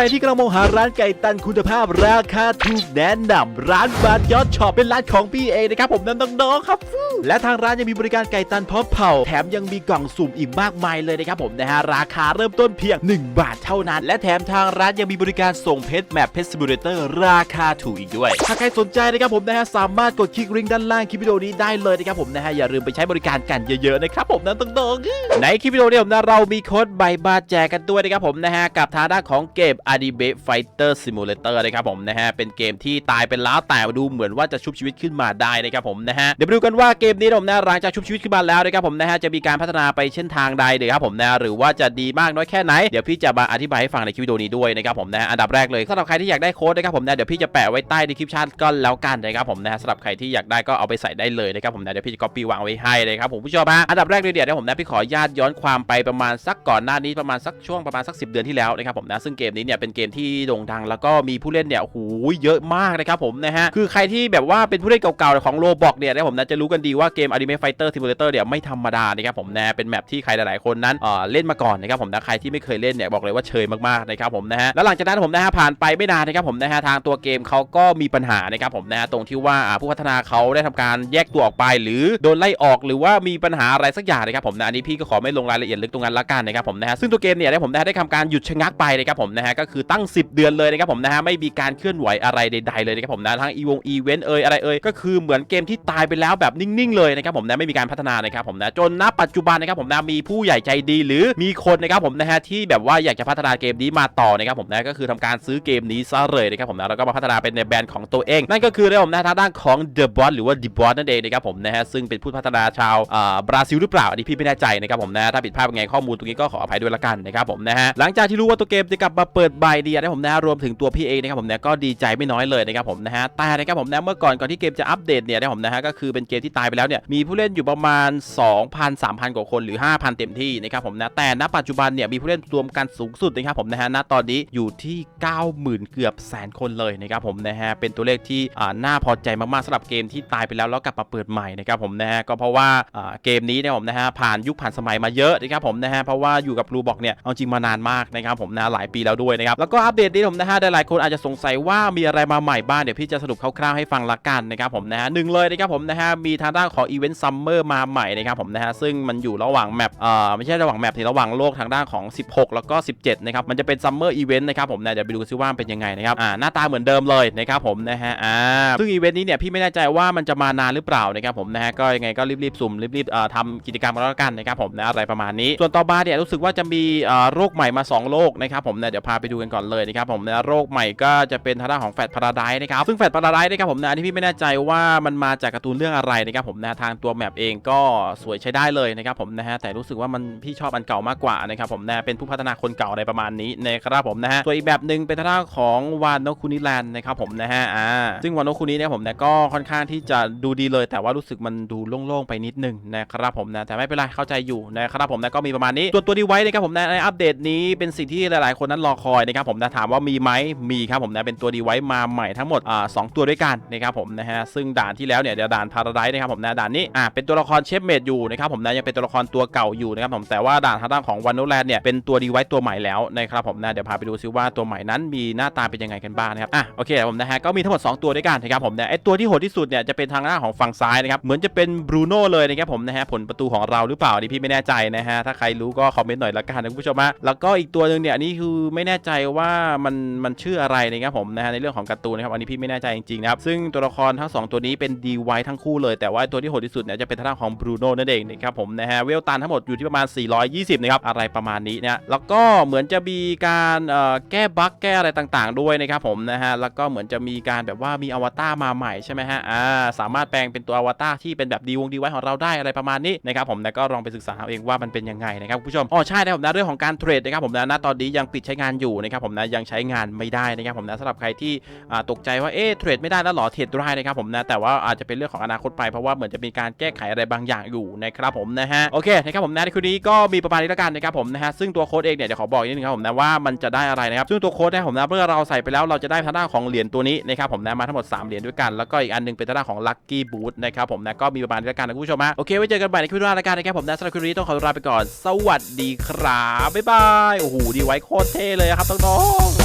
รที่กำลังมองหาร้านไก่ตันคุณภาพราคาถูกแนะนำร้านบาร์ยอดช็อปเป็นร้านของพี่เองนะครับผมน้ำน้องๆครับ และทางร้านยังมีบริการไก่ตันพร้อมเผาแถมยังมีกล่องสุ่มอีกมากมายเลยนะครับผมนะฮะราคาเริ่มต้นเพียง 1 บาทเท่านั้น และแถมทางร้านยังมีบริการส่งเพชรแมปเพชรซิมูเลเตอร์ราคาถูกอีกด้วย ถ้าใครสนใจนะครับผมนะฮะสามารถกดคลิกลิงก์ด้านล่างคลิปวิดีโอนี้ได้เลยนะครับผมนะฮะอย่าลืมไปใช้บริการกันเยอะๆนะครับผมน้ำน้องๆในคลิปวิดีโอนี้ผมนะเรามีโค้ดใบบาแจกกันด้วยนะครับผมนะฮะกับทางด้านของเกม a d i b e Fighter Simulator นะครับผมนะฮะเป็นเกมที่ตายเป็นล้าแต่ดูเหมือนว่าจะชุบชีวิตขึ้นมาได้นะครับผมนะฮะเดี๋ยวไปดูกันว่าเกมนี้ผมนะหลังจากชุบชีวิตขึ้นมาแล้วนะครับผมนะฮะจะมีการพัฒนาไปเช่นทางใดเดี๋ยวครับผมนะหรือว่าจะดีมากน้อยแค่ไหนเดี๋ยวพี่จะมาอธิบายให้ฟังในคลิปวิดีโอนี้ด้วยนะครับผมนะอันดับแรกเลยสำหรับใครที่อยากได้โค้ดนะครับผมนะเดี๋ยวพี่จะแปะไว้ใต้ดีคริปชั่นก็แล้วกันนะครับผมนะสำหรับใครที่อยากได้ก็เอาไปใส่ได้เลยนะครับผมนะเดี๋ยวพี่จะก๊อปปี้วางไว้ให้เลยครับผมผู้ชมฮะอันดับแรกเลยเดี๋ยวผมนะพี่ขออนุญาตย้อนความไปประมาณสักก่อนหน้านี้ประมาณสักช่วงประมาณสัก 10 เดือนที่แล้วนะครับผมนะซึ่งเกมนี้เนี่ยเป็นเกมที่โด่งดัง แล้วก็มีผู้เล่นเนี่ยโอ้โหเยอะมากนะครับผมนะฮะคือใครที่แบบว่าเป็นผู้เล่นเก่าๆของโลบอกเนี่ยนะผมนะจะรู้กันดีว่าเกม Ultimate Fighter Simulator เนี่ยไม่ธรรมดานะครับผมนะเป็นแมปที่ใครหลายๆคนนั้นเอ่อเล่นมาก่อนนะครับผมนะใครที่ไม่เคยเล่นเนี่ยบอกเลยว่าเชยมากๆนะครับผมนะฮะแล้วหลังจากนั้นผมนะฮะผ่านไปไม่นานนะครับผมนะฮะทางตัวเกมเขาก็มีปัญหานะครับผมนะฮะตรงที่ว่าผู้พัฒนาเขาได้ทำการแยกตัวออกไป หรือโดนไล่ออกหรือว่ามีปัญหาอะไรสักอย่างนะครับผมนะอันนี้พี่ก็ขอไม่ลงรายละเอียดลึกตรงนั้นละกันนะครับผมนะฮะซึ่งตัวเกมเนี่ยได้ผมนะได้ทำการหยุดชะงักไปนะครับผมนะฮะก็คือตั้ง 10 เดือนเลยนะครับผมนะฮะไม่มีการเคลื่อนไหวอะไรใดๆเลยนะครับผมนะทั้งอีวงอีเวนต์เอ่ยอะไรเอ่ยก็คือเหมือนเกมที่ตายไปแล้วแบบนิ่งๆเลยนะครับผมนะไม่มีการพัฒนานะครับผมนะจนณปัจจุบันนะครับผมนะมีผู้ใหญ่ใจดีหรือมีคนนะครับผมนะฮะที่แบบว่าอยากจะพัฒนาเกมนี้มาต่อนะครับผมนะก็คือทำการซื้อเกมนี้ซะเลยนะครับผมนะแล้วก็มาพัฒนาเป็นในแบรนด์ของตัวเอง นั่นก็คือนะครับผมนะทางด้านของ The Boss หรือว่า The Boss นั่นเองนะครับผมนะฮะซึ่งเป็นผู้พัฒนาชาวอ่าบราซิลหรือเปล่าอันนี้พี่ไม่แน่ใจนะครับผมนะถ้าผิดพลาดยังไงข้อมูลตรงนี้ก็ขออภัยด้วยละกันนะครับผมนะฮะหลังจากที่รู้ว่าตัวเกมจะกลับมาเปิดใบดีนะผมนะรวมถึงตัวพี่เองนะครับผมนะก็ดีใจไม่น้อยเลยนะครับผมนะฮะแต่นะครับผมนะเมื่อก่อนก่อนที่เกมจะอัปเดตเนี่ยนะผมนะฮะก็คือเป็นเกมที่ตายไปแล้วเนี่ยมีผู้เล่นอยู่ประมาณ 2,000 3,000 กว่าคนหรือ 5,000 เต็มที่นะครับผมนะแต่ณปัจจุบันเนี่ยมีผู้เล่นรวมกันสูงสุดนะครับผมนะฮะณตอนนี้อยู่ที่ 90,000 เกือบแสนคนเลยนะครับผมนะฮะเป็นตัวเลขที่อ่าน่าพอใจมากๆสำหรับเกมที่ตายไปแล้วแล้วกลับมาเปิดใหม่นะครับผมนะฮะก็เพราะว่าอ่าเกมนี้เนี่ยผมนะฮะผ่านยุคผ่านสมัยมาเยอะนะครับผมนะฮะเพราะว่าอยู่กับรูบอกเนี่ยเอาจริงมานานมากนะครับผมนะหลายปีแล้วด้วยนะครับแล้วก็อัปเดตนี้ผมนะฮะหลายคนอาจจะสงสัยว่ามีอะไรมาใหม่บ้างเดี๋ยวพี่จะสรุปคร่าวๆให้ฟังละกันนะครับผมนะฮะหนึ่งเลยนะครับผมนะฮะมีทางด้านของอีเวนต์ซัมเมอร์มาใหม่นะครับผมนะฮะซึ่งมันอยู่ระหว่างแมปเอ่อไม่ใช่ระหว่างแมปที่ระหว่างโลกทางด้านของ 16 แล้วก็ 17 นะครับมันจะเป็นซัมเมอร์อีเวนต์นะครับผมนะเดี๋ยวไปดูซิว่าเป็นยังไงนะครับอ่าหน้าตาเหมือนเดิมเลยนะครับผมนะฮะอ่าซึ่งอีเวนต์นี้เนี่ยพี่ไม่แน่ใจว่ามันจะมานานหรือเปล่านะครับผมนะฮะก็ยังไงก็รีบๆสุ่มรีบๆเอ่อทำกิจกรรมกันแล้วกันนะครับผมนะอะไรประมาณนี้ส่วนต่อมาเนี่ยรู้สึกว่าจะมีเอ่อโรคใหม่มาสองโรคนะครับผมนะเดี๋ยวพาไปดูกันก่อนเลยนะครับผมนะโรคใหม่ก็จะเป็นทางด้านของแฟตพาราไดนะครับซึ่งแฟตพาราไดนะครับผมนะอันนี้พี่ไม่แน่ใจว่ามันมาจากการ์ตูนเรื่องอะไรนะครับผมนะทางตัวแมปเองก็สวยใช้ได้เลยนะครับผมนะฮะแต่รู้สึกว่ามันพี่ชอบอันเก่ามากกว่านะครับผมนะเป็นผู้พัฒนาคนเก่าอะไรประมาณนี้นะครับผมนะฮะส่วอีกแบบหนึ่งเป็นทางด้านของวานโนคุนิแลนด์นะครับผมนะฮะอ่าซึ่งวานโนคุนิเนี่ยผมนะก็ค่อนข้างที่จะดูดีเลย แต่ว่ารู้สึกมันดูโล่งๆไปนิดนึงนะครับผมนะแต่ไม่เป็นไรเข้าใจอยู่นะครับผมนะก็มีประมาณนี้ส่วนตัวดีไว้นะครับผมนะในอัปเดตนี้เป็นสิ่งที่หลายๆ คนนั้นรอคอยนะครับผมนะถามว่ามีไหมมีครับผมนะเป็นตัวดีไว้มาใหม่ทั้งหมดอ่าสองตัวด้วยกันนะครับผมนะฮะซึ่งด่านที่แล้วเนี่ยเดี๋ยวด่านพาราไดนะครับผมนะด่านนี้อ่าเป็นตัวละครเชฟเมดอยู่นะครับผมนะยังเป็นตัวละครตัวเก่าอยู่นะครับผมแต่ว่าด่านทางด้านของวันโนแลนเนี่ยเป็นตัวดีไว้ตัวใหม่แล้วนะครับผมนะเดี๋ยวพาไปดูซิว่าตัวใหม่นั้นมีหน้าตาเป็นยังไงกันบ้างนะครับอะโอเคผมนะฮะก็มีทั้งหมด 2 ตัวด้วยกันนะครับผมนะไอตัวที่โหดที่สุดเนี่ยจะเป็นทางด้านของฝั่งซ้ายนะครับเหมือนจะเป็นบรูโน่เลยนะครับผมนะฮะผลประตูของเราหรือเปล่านี่พี่ไม่แน่ใจนะฮะถ้าใครรู้ก็คอมเมนต์หน่อยละกันนะคุณผู้ชมฮะแล้วก็อีกตัวหนึ่งเนี่ยนนี้คือไม่แน่ใจว่ามันมันชื่ออะไรนะครับผมนะฮะในเรื่องของการ์ตูนนะครับอันนี้พี่ไม่แน่ใจจริงๆนะครับซึ่งตัวละครทั้งสองตัวนี้เป็นดีไวทั้งคู่เลยแต่ว่าตัวที่โหดที่สุดเนี่ยจะเป็นทางของบรูโน่นั่นเองนะครับผมนะฮะเวลตันทั้งหมดอยู่ที่ประมาณ 420นะครับอะไรประมาณนี้เนี่ยแล้วก็เหมือนจะมีการเอ่อแก้บั๊กแก้อะไรต่าง ๆ ด้วยนะครับผมนะฮะแล้วก็เหมือนจะมีการแบบว่ามีอวตารมาใหม่ใช่ไหมฮะอ่าสามารถแปลงเป็นตัวอวตารที่เป็นแบบดีวงดีไวของเราได้อะไรประมาณนี้นะครับผมนะก็ลองไปศึกษาเอาเองว่ามันเป็นยังไงนะครับผู้ชมอ๋อใช่นะครับผมนะเรื่องของการเทรดนะครับผมนะณตอนนี้ยังปิดใช้งานอยู่นะครับผมนะยังใช้งานไม่ได้นะครับผมนะสำหรับใครที่ตกใจว่าเอ๊ะเทรดไม่ได้แล้วหรอเทรดได้นะครับผมนะแต่ว่าอาจจะเป็นเรื่องของอนาคตไปเพราะว่าเหมือนจะมีการแก้ไขอะไรบางอย่างอยู่นะครับผมนะฮะโอเคนะครับผมนะในคืนนี้ก็มีประมาณนี้แล้วกันนะครับผมนะฮะซึ่งตัวโค้ดเองเนี่ยเดี๋ยวขอบอกนิดนึงครับผมนะว่ามันจะได้อะไรนะครับซึ่งตัวโค้ดเนี่ยผมนะเมื่อเราใส่ไปแล้วเราจะได้ทางด้านของเหรียญตัวนี้นะครับผมนะมาทั้งหมด3เหรียญด้วยกันแล้วก็อีกอันหนึงเป็นทางด้านของ Lucky Boot นะครับผมนะก็มีประมาณนี้แล้วกันนะคุณผู้ชมฮะโอเคไว้เจอกันใหม่ในคลิปหน้าแล้วกันนะครับผมนะสำหรับคลิปนี้ต้องขอลาไปก่อน สวัสดีครับบ๊ายบายโอ้โหดีไว้โคตรเท่เลยครับน้องๆ